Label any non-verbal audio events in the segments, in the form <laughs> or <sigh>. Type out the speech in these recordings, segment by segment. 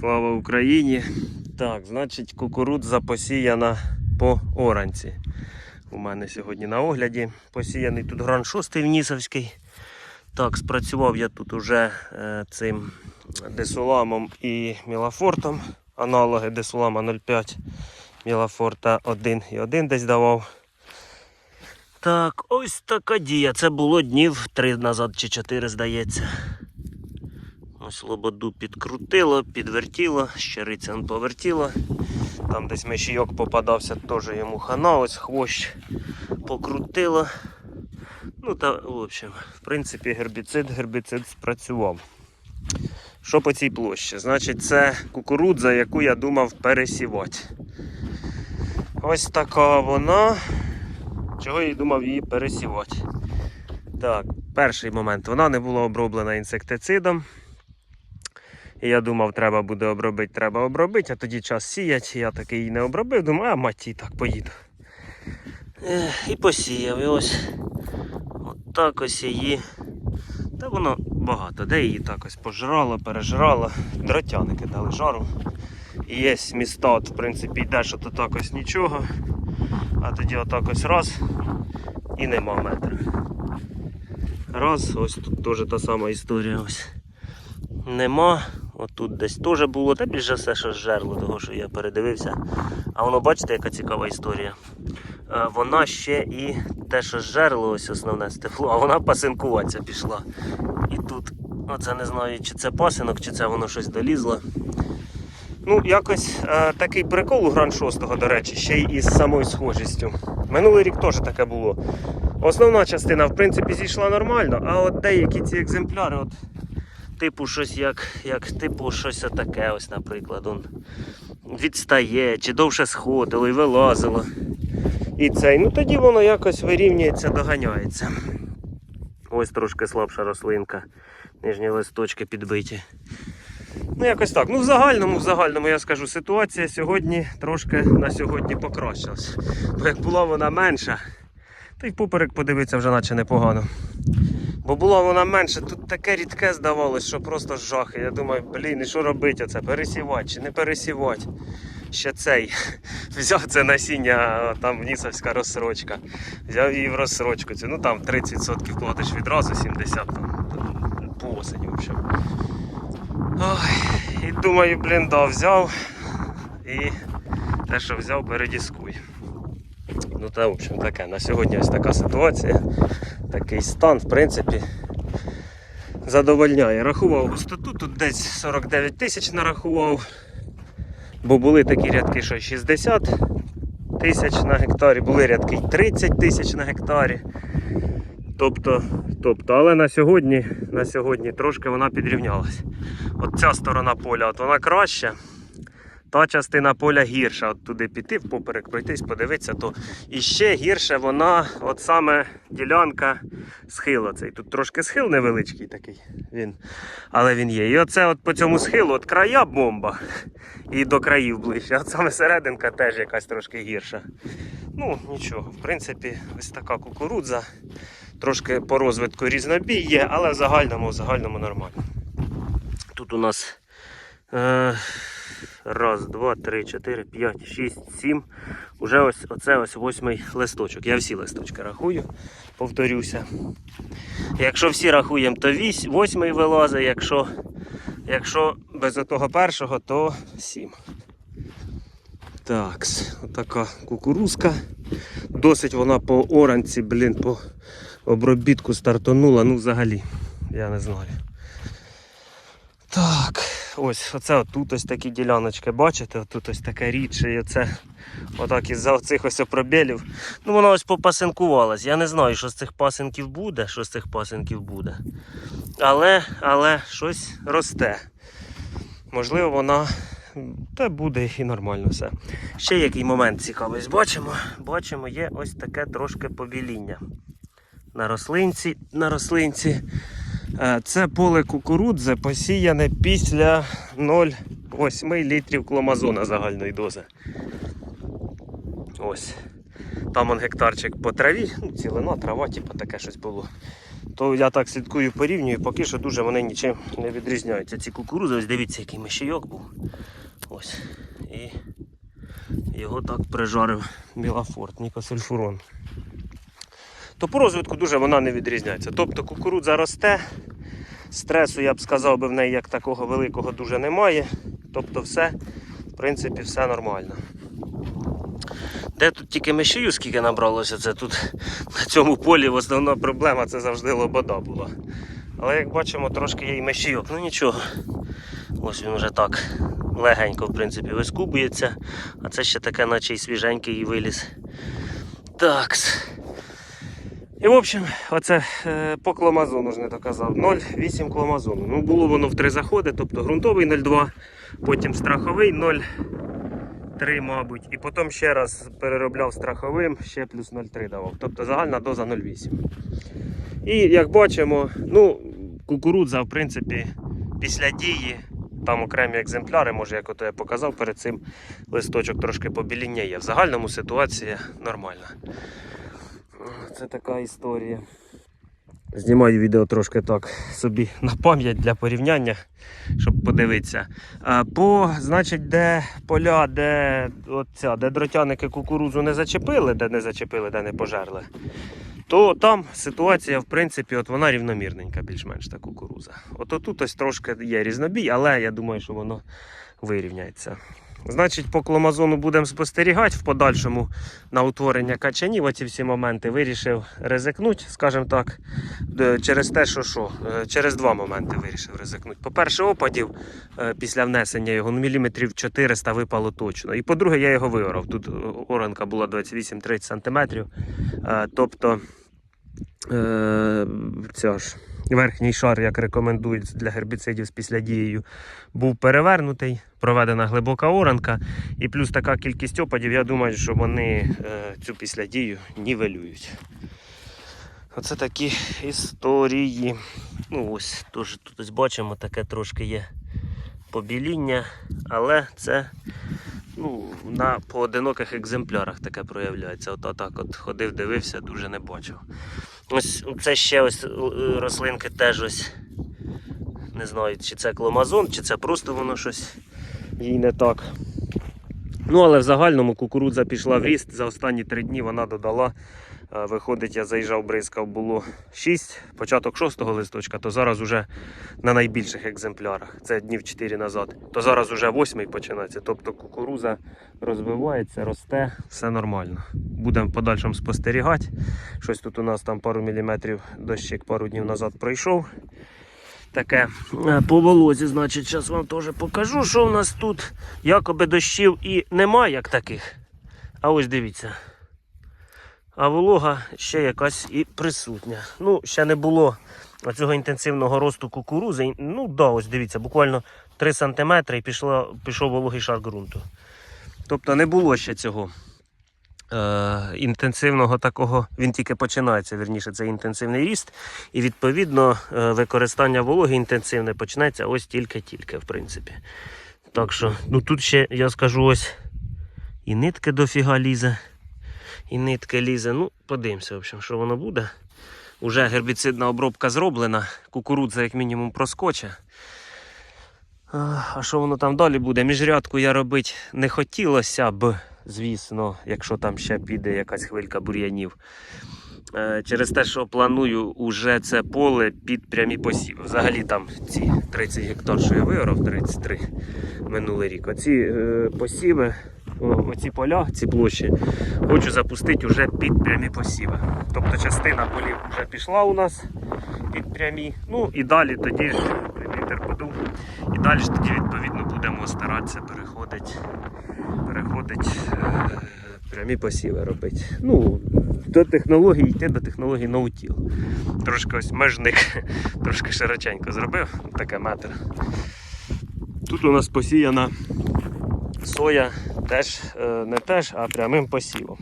Слава Україні! Так, значить, кукурудза посіяна по оранці. У мене сьогодні на огляді посіяний тут гран 6 Внісовський. Так, спрацював я тут уже е, цим десуламом і мілафортом. Аналоги десулама 0,5, мілафорта 1 і 1 десь давав. Так, ось така дія. Це було днів 3 назад чи 4, здається. Ось лободу підкрутило, підвертіло, щириця он повертіло. Там десь мишійок попадався, теж йому хана, ось хвощ покрутило. Ну та, в общем, в принципі, гербіцид, гербіцид спрацював. Що по цій площі? Значить, це кукурудза, яку я думав пересівати. Ось така вона. Чого я думав її пересівати? Так, перший момент. Вона не була оброблена інсектицидом. І я думав, треба буде обробити, треба обробити, а тоді час сіять. Я таки її не обробив, думаю, а маті так поїду. І посіяв. І ось так ось її. Та воно багато, де її так ось пожрало, пережрало. Дротяники дали жару. І є міста, от, в принципі, йдеш от так ось нічого. А тоді отак ось раз і нема метра. Раз, ось тут теж та сама історія. ось. Нема. Отут десь теж було, та більше все, що жерло, того що я передивився. А воно бачите, яка цікава історія. Е, Вона ще і те, що жерло, ось основне стекло, а вона пасинкуватися пішла. І тут, оце не знаю, чи це пасинок, чи це воно щось долізло. Ну, якось е, такий прикол у Гран 6, до речі, ще й із самою схожістю. Минулий рік теж таке було. Основна частина, в принципі, зійшла нормально, а от деякі ці екземпляри, от, типу щось як, як типу щось отаке, ось, наприклад, он, відстає, чи довше сходило і вилазило. І цей, ну тоді воно якось вирівнюється, доганяється. Ось трошки слабша рослинка, нижні листочки підбиті. Ну, якось так. Ну, в загальному, в загальному я скажу, ситуація сьогодні трошки на сьогодні покращилась. Бо як була вона менша, то й поперек подивитися вже наче непогано. Бо була вона менша, тут таке рідке здавалось, що просто жахи. Я думаю, блін, і що робити оце? Пересівати чи не пересівати? Ще цей. <laughs> Взяв це насіння, там внісовська розсрочка. Взяв її в розсрочку. цю. Ну там 30% платиш відразу, 70% там, по осені, в общем. І думаю, блін, да, взяв. І те, що взяв, передіскуй. Ну та, в общем, таке. На сьогодні ось така ситуація. Такий стан, в принципі, задовольняє. Рахував густоту, тут десь 49 тисяч нарахував. Бо були такі рядки, що 60 тисяч на гектарі, були рядки 30 тисяч на гектарі. Тобто, тобто, але на сьогодні, на сьогодні трошки вона підрівнялась. От ця сторона поля, от вона краща, та частина поля гірша. От туди піти, впоперек пройтись, подивитися, то і ще гірше вона, от саме ділянка схилу. Цей. Тут трошки схил невеличкий такий, він, але він є. І оце от по цьому схилу от края бомба і до країв ближче. От саме серединка теж якась трошки гірша. Ну, нічого, в принципі, ось така кукурудза. Трошки по розвитку різнобій є, але в загальному, в загальному нормально. Тут у нас е, раз, два, три, чотири, п'ять, шість, сім. Уже ось оце ось восьмий листочок. Я всі листочки рахую, повторюся. Якщо всі рахуємо, то вісь, восьмий вилазить, якщо, якщо без того першого, то сім. Так, отака кукурузка. Досить вона по оранці, блін, по обробітку стартанула, ну взагалі, я не знаю. Так, ось оце отут ось такі діляночки, бачите, отут ось таке рідше, і оце отак із-за оцих ось пробілів. Ну воно ось попасинкувалось. Я не знаю, що з цих пасинків буде, що з цих пасинків буде. Але, але щось росте. Можливо, вона та буде і нормально все. Ще який момент цікавий. Бачимо, бачимо, є ось таке трошки побіління. На рослинці, на рослинці. Е, Це поле кукурудзи посіяне після 0,8 літрів кломазона загальної дози. Ось. Там он гектарчик по траві, ну, цілина, трава, типу таке щось було. то я так слідкую, порівнюю, поки що дуже вони нічим не відрізняються. Ці кукурузи, ось дивіться, який мишійок був. Ось. І його так прижарив Білафорт, Нікосульфурон. То по розвитку дуже вона не відрізняється. Тобто кукурудза росте, стресу, я б сказав, би в неї як такого великого дуже немає. Тобто все, в принципі, все нормально. Де тут тільки мишію, скільки набралося, це тут на цьому полі основна проблема це завжди лобода була. Але як бачимо, трошки є і мишійок, ну нічого. Ось він вже так легенько в принципі вискубується, а це ще таке, наче й свіженький і виліз. Такс. І в общем, оце е, по кломазону ж не доказав. 0,8 кломазону. Ну, було воно в три заходи, тобто ґрунтовий 0,2, потім страховий 0,3, мабуть. І потім ще раз переробляв страховим, ще плюс 0,3 давав. Тобто загальна доза 0,8. І як бачимо, ну, кукурудза, в принципі, після дії, там окремі екземпляри, може, як ото я показав перед цим, листочок трошки побіліняє. В загальному ситуація нормальна. Це така історія. Знімаю відео трошки так собі на пам'ять для порівняння, щоб подивитися. По, значить, де поля, де, оця, де дротяники кукурудзу не зачепили, де не зачепили, де не пожерли, то там ситуація, в принципі, от вона рівномірненька, більш-менш та кукуруза. От тут ось трошки є різнобій, але я думаю, що воно вирівняється. Значить, по кломазону будемо спостерігати в подальшому на утворення качанів. Оці всі моменти вирішив ризикнути, скажімо так, е, через те, що що, е, через два моменти вирішив ризикнути. По-перше, опадів е, після внесення його ну, міліметрів 400 випало точно. І по-друге, я його виорав. Тут оранка була 28-30 см. Тобто ця ж, верхній шар, як рекомендують для гербіцидів з післядією, був перевернутий, проведена глибока оранка, і плюс така кількість опадів, я думаю, що вони е, цю післядію нівелюють. Оце такі історії. Ну ось, теж тут ось бачимо, таке трошки є побіління, але це ну, на поодиноких екземплярах таке проявляється. От так от ходив, дивився, дуже не бачив. Ось це ще ось е, рослинки теж ось. Не знаю, чи це кломазон, чи це просто воно щось їй не так. Ну, але в загальному кукурудза пішла в ріст. За останні три дні вона додала. Е, Виходить, я заїжджав, бризкав, було 6, початок 6 листочка, то зараз уже на найбільших екземплярах. Це днів 4 назад. То зараз уже 8 починається. Тобто кукуруза розвивається, росте, все нормально. Будемо в подальшому спостерігати. Щось тут у нас там пару міліметрів дощик пару днів назад пройшов. Таке Е, по волозі, значить, зараз вам теж покажу, що в нас тут якоби дощів і немає як таких. А ось дивіться. А волога ще якась і присутня. Ну, ще не було цього інтенсивного росту кукурузи. Ну, да, ось дивіться, буквально 3 см і пішло, пішов вологий шар ґрунту. Тобто не було ще цього інтенсивного такого, він тільки починається, вірніше, це інтенсивний ріст. І відповідно е, використання вологи інтенсивне почнеться ось тільки-тільки, в принципі. Так що, ну тут ще, я скажу, ось і нитки дофіга лізе і нитки лізе. Ну, подивимося, в общем, що воно буде. Уже гербіцидна обробка зроблена, кукурудза як мінімум проскоче. А а що воно там далі буде? Міжрядку я робити не хотілося б, звісно, якщо там ще піде якась хвилька бур'янів. Е, Через те, що планую уже це поле під прямі посіви. Взагалі там ці 30 гектар, що я виорав, 33 минулий рік. Оці е, посіви, оці поля, ці площі, хочу запустити вже під прямі посіви. Тобто частина полів вже пішла у нас під прямі. Ну і далі тоді ж вітер подув. І далі ж тоді відповідно будемо старатися переходити, переходити е, прямі посіви робити. Ну, до технології йти до технології ноутіл. Трошки ось межник, <laughs> трошки широченько зробив, таке метр. Тут у нас посіяна соя теж е, не теж, а прямим посівом.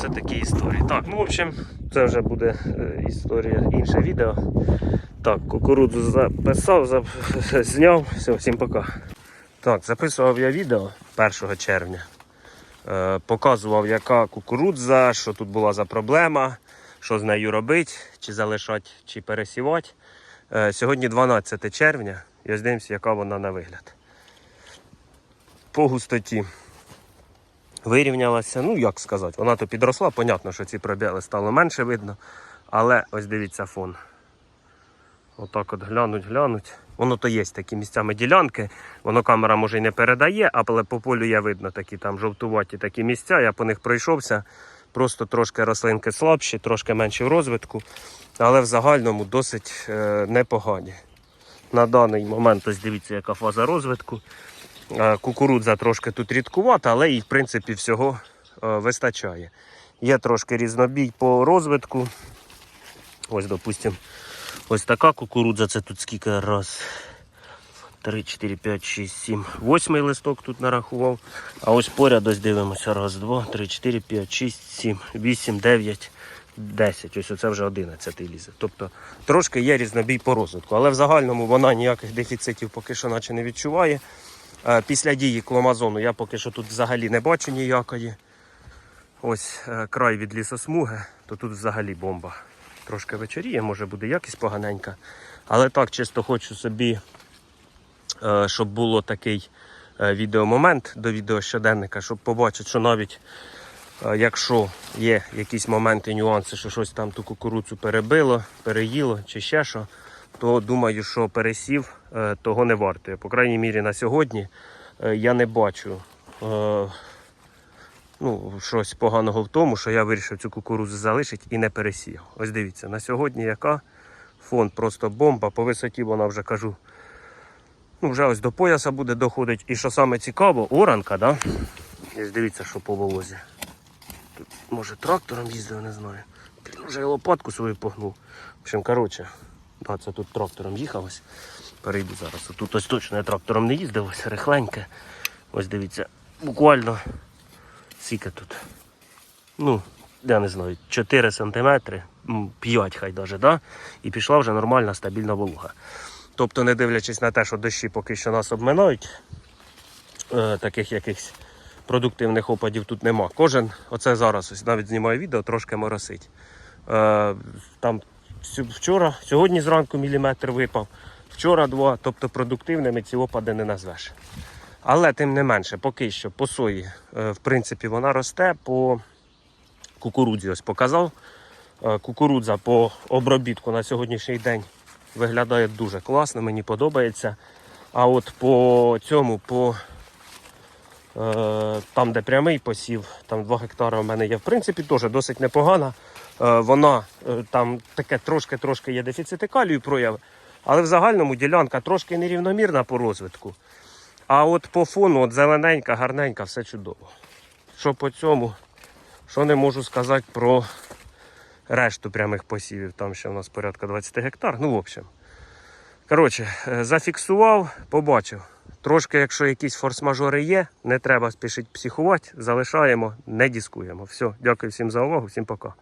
Це такі історії. Так, ну в общем, це вже буде е, історія, інше відео. Так, кукурудзу записав, зап- <laughs> зняв. Все, всім пока. Так, записував я відео 1 червня. Е, показував, яка кукурудза, що тут була за проблема. що з нею робити, чи залишати, чи пересівати. Е, Сьогодні 12 червня, і ось яка вона на вигляд. По густоті вирівнялася, ну як сказати, вона то підросла, понятно, що ці пробіли стало менше видно, але ось дивіться фон. Отак от глянуть, глянуть. Воно то є такі місцями ділянки, воно камера може й не передає, але по полю є видно такі там жовтуваті такі місця. Я по них пройшовся. Просто трошки рослинки слабші, трошки менші в розвитку, але в загальному досить е, непогані. На даний момент ось дивіться, яка фаза розвитку. Е, Кукурудза трошки тут рідкувата, але їй в принципі всього е, вистачає. Є трошки різнобій по розвитку. Ось, допустимо, ось така кукурудза, це тут скільки раз. 3, 4, 5, 6, 7, 8 листок тут нарахував. А ось поряд ось дивимося. Раз, два, три, 4, 5, 6, 7, 8, 9, 10. Ось оце вже 11 лізе. Тобто трошки є різнобій по розвитку. Але в загальному вона ніяких дефіцитів поки що наче не відчуває. Е, Після дії кломазону я поки що тут взагалі не бачу ніякої. Ось е, край від лісосмуги, то тут взагалі бомба. Трошки вечоріє, може буде якість поганенька. Але так чисто хочу собі, е, щоб було такий е, відеомомент до відеощоденника, щоб побачити, що навіть е, якщо є якісь моменти, нюанси, що щось там ту кукурудзу перебило, переїло чи ще що, то думаю, що пересів того не вартує. По крайній мірі на сьогодні я не бачу ну, щось поганого в тому, що я вирішив цю кукурудзу залишити і не пересіяв. Ось дивіться, на сьогодні яка фон просто бомба. По висоті вона вже кажу. Ну, вже ось до пояса буде доходить. І що саме цікаво, оранка, да? Ось дивіться, що по волозі. Тут, може, трактором їздив, не знаю. Блін, вже і лопатку свою погнув. В общем, коротше, да, це тут трактором їхалось. Перейду зараз. Тут ось точно я трактором не їздив, ось рихленьке. Ось дивіться, буквально скільки тут. Ну, я не знаю, 4 сантиметри, м, 5 хай даже, да? і пішла вже нормальна стабільна волога. Тобто, не дивлячись на те, що дощі поки що нас обминають, е, таких якихось продуктивних опадів тут нема. Кожен, оце зараз ось навіть знімаю відео, трошки моросить. Е, там вчора, сьогодні зранку міліметр випав, вчора два, тобто продуктивними ці опади не назвеш. Але тим не менше, поки що по сої, е, в принципі, вона росте. По кукурудзі ось показав. Е, Кукурудза по обробітку на сьогоднішній день виглядає дуже класно, мені подобається. А от по цьому, по е, там, де прямий посів, там 2 гектари у мене є, в принципі, теж досить непогана. Вона там таке трошки-трошки є дефіцити калію прояви, але в загальному ділянка трошки нерівномірна по розвитку. А от по фону, от зелененька, гарненька, все чудово. Що по цьому, що не можу сказати про решту прямих посівів. Там ще у нас порядка 20 гектар. Ну, в общем. Коротше, е, зафіксував, побачив. Трошки, якщо якісь форс-мажори є, не треба спішити психувати, залишаємо, не дискуємо. Все, дякую всім за увагу, всім пока.